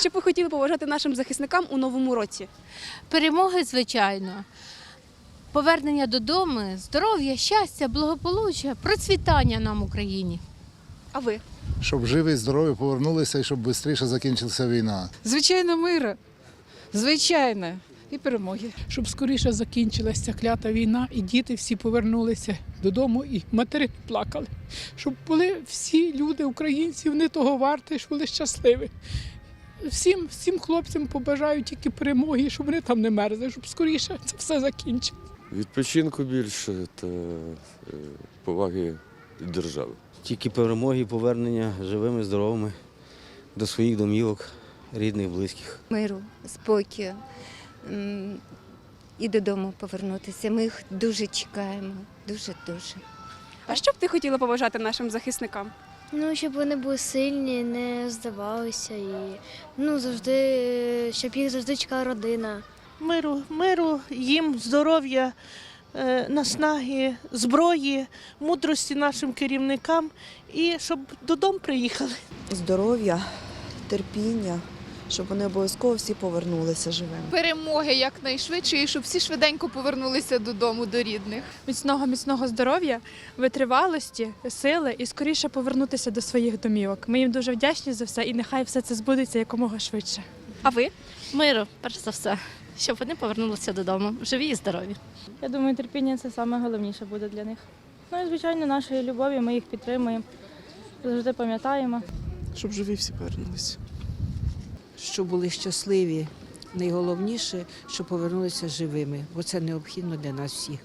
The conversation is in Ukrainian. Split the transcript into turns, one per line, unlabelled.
Що б ви хотіли побажати нашим захисникам у новому році?
Перемоги, звичайно. Повернення додому, здоров'я, щастя, благополуччя, процвітання нам Україні.
А ви?
щоб живі, здорові повернулися і щоб швидше закінчилася війна.
Звичайно, мира. Звичайно. І перемоги.
щоб скоріше закінчилася клята війна, і діти всі повернулися додому, і матері плакали. Щоб були всі люди, українці, вони того варті, щоб були щасливі. Всім, всім хлопцям побажаю тільки перемоги, щоб вони там не мерзли, щоб скоріше це все закінчилося.
Відпочинку більше та е, поваги держави.
Тільки перемоги повернення живими, здоровими до своїх домівок, рідних, близьких.
миру, спокою і додому повернутися. Ми їх дуже чекаємо, дуже-дуже.
А що б ти хотіла побажати нашим захисникам?
Ну, щоб вони були сильні, не здавалися і ну завжди, щоб їх завжди чекала родина.
миру, миру, їм здоров'я, е, наснаги, зброї, мудрості нашим керівникам і щоб додому приїхали.
здоров'я, терпіння, щоб вони обов'язково всі повернулися живими.
Перемоги якнайшвидше, і щоб всі швиденько повернулися додому до рідних.
міцного міцного здоров'я, витривалості, сили і скоріше повернутися до своїх домівок. Ми їм дуже вдячні за все, і нехай все це збудеться якомога швидше.
А ви?
Миру, перш за все, щоб вони повернулися додому, живі і здорові.
Я думаю, терпіння це саме головніше буде для них. Ну і звичайно, нашої любові ми їх підтримуємо, завжди пам'ятаємо.
Щоб живі всі повернулися.
Щоб були щасливі. Найголовніше, щоб повернулися живими, бо це необхідно для нас всіх.